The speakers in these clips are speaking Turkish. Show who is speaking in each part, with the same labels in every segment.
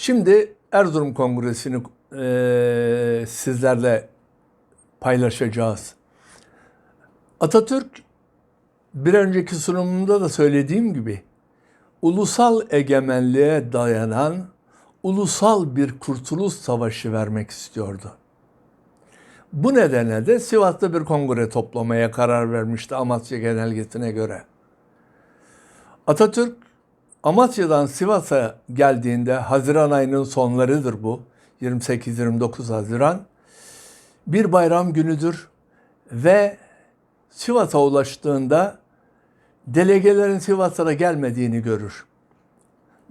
Speaker 1: Şimdi Erzurum Kongresi'ni eee, sizlerle paylaşacağız. Atatürk bir önceki sunumumda da söylediğim gibi ulusal egemenliğe dayanan ulusal bir kurtuluş savaşı vermek istiyordu. Bu nedenle de Sivas'ta bir kongre toplamaya karar vermişti Amasya Genelgesi'ne göre. Atatürk Amasya'dan Sivas'a geldiğinde Haziran ayının sonlarıdır bu. 28-29 Haziran. Bir bayram günüdür ve Sivas'a ulaştığında delegelerin Sivas'a gelmediğini görür.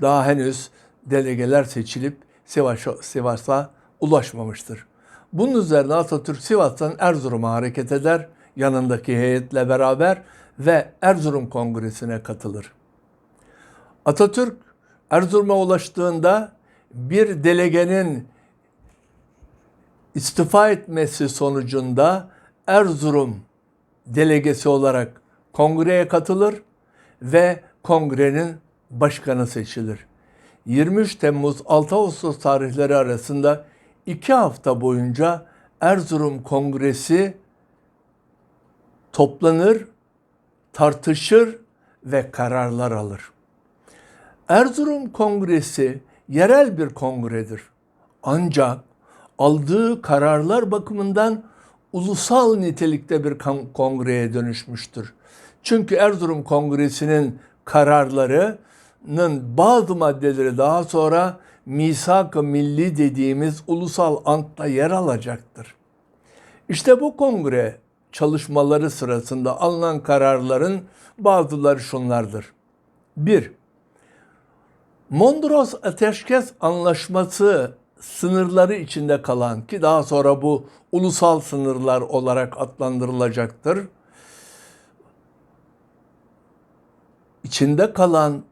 Speaker 1: Daha henüz delegeler seçilip Sivas'a, Sivas'a ulaşmamıştır. Bunun üzerine Atatürk Sivas'tan Erzurum'a hareket eder yanındaki heyetle beraber ve Erzurum Kongresi'ne katılır. Atatürk Erzurum'a ulaştığında bir delegenin istifa etmesi sonucunda Erzurum delegesi olarak kongreye katılır ve kongrenin başkanı seçilir. 23 Temmuz 6 Ağustos tarihleri arasında iki hafta boyunca Erzurum Kongresi toplanır, tartışır ve kararlar alır. Erzurum Kongresi yerel bir kongredir. Ancak aldığı kararlar bakımından ulusal nitelikte bir kongreye dönüşmüştür. Çünkü Erzurum Kongresi'nin kararlarının bazı maddeleri daha sonra misak-ı milli dediğimiz ulusal antta yer alacaktır. İşte bu kongre çalışmaları sırasında alınan kararların bazıları şunlardır. 1. Mondros Ateşkes Anlaşması sınırları içinde kalan ki daha sonra bu ulusal sınırlar olarak adlandırılacaktır. İçinde kalan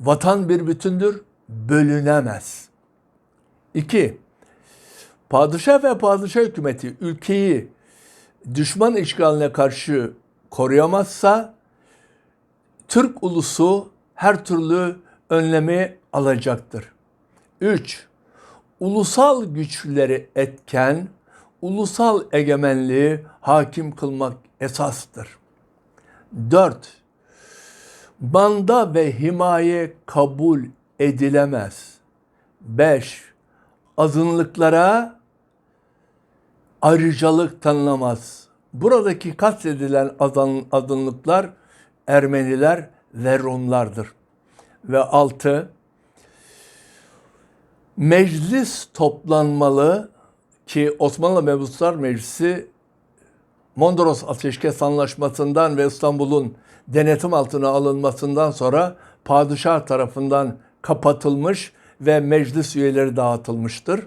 Speaker 1: vatan bir bütündür, bölünemez. 2. Padişah ve padişah hükümeti ülkeyi düşman işgaline karşı koruyamazsa Türk ulusu her türlü önlemi alacaktır. 3. Ulusal güçleri etken, ulusal egemenliği hakim kılmak esastır. 4. Banda ve himaye kabul edilemez. 5. Azınlıklara ayrıcalık tanınamaz. Buradaki kastedilen azın- azınlıklar Ermeniler ve Rumlardır. Ve 6. Meclis toplanmalı ki Osmanlı Mebuslar Meclisi Mondros Ateşkes Anlaşması'ndan ve İstanbul'un denetim altına alınmasından sonra padişah tarafından kapatılmış ve meclis üyeleri dağıtılmıştır.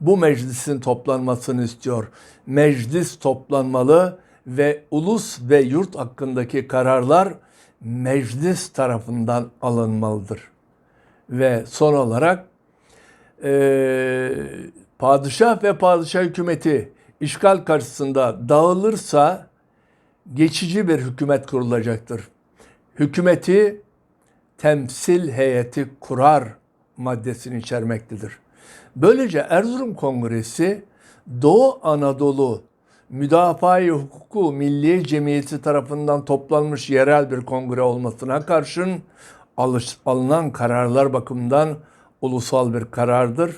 Speaker 1: Bu meclisin toplanmasını istiyor. Meclis toplanmalı ve ulus ve yurt hakkındaki kararlar meclis tarafından alınmalıdır. Ve son olarak eee, padişah ve padişah hükümeti işgal karşısında dağılırsa geçici bir hükümet kurulacaktır. Hükümeti temsil heyeti kurar maddesini içermektedir. Böylece Erzurum Kongresi Doğu Anadolu Müdafaa-i Hukuku Milli Cemiyeti tarafından toplanmış yerel bir kongre olmasına karşın alış- alınan kararlar bakımından ulusal bir karardır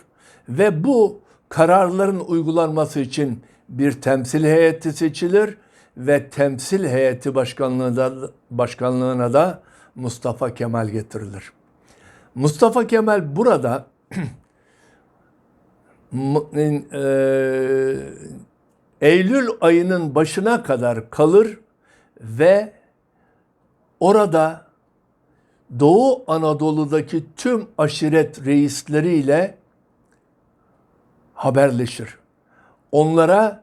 Speaker 1: ve bu kararların uygulanması için bir temsil heyeti seçilir ve temsil heyeti başkanlığına da, başkanlığına da Mustafa Kemal getirilir. Mustafa Kemal burada Eylül ayının başına kadar kalır ve orada Doğu Anadolu'daki tüm aşiret reisleriyle haberleşir. Onlara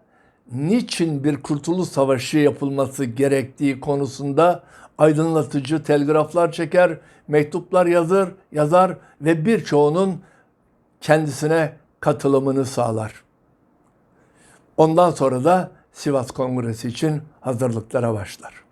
Speaker 1: niçin bir kurtuluş savaşı yapılması gerektiği konusunda aydınlatıcı telgraflar çeker, mektuplar yazır, yazar ve birçoğunun kendisine katılımını sağlar. Ondan sonra da Sivas Kongresi için hazırlıklara başlar.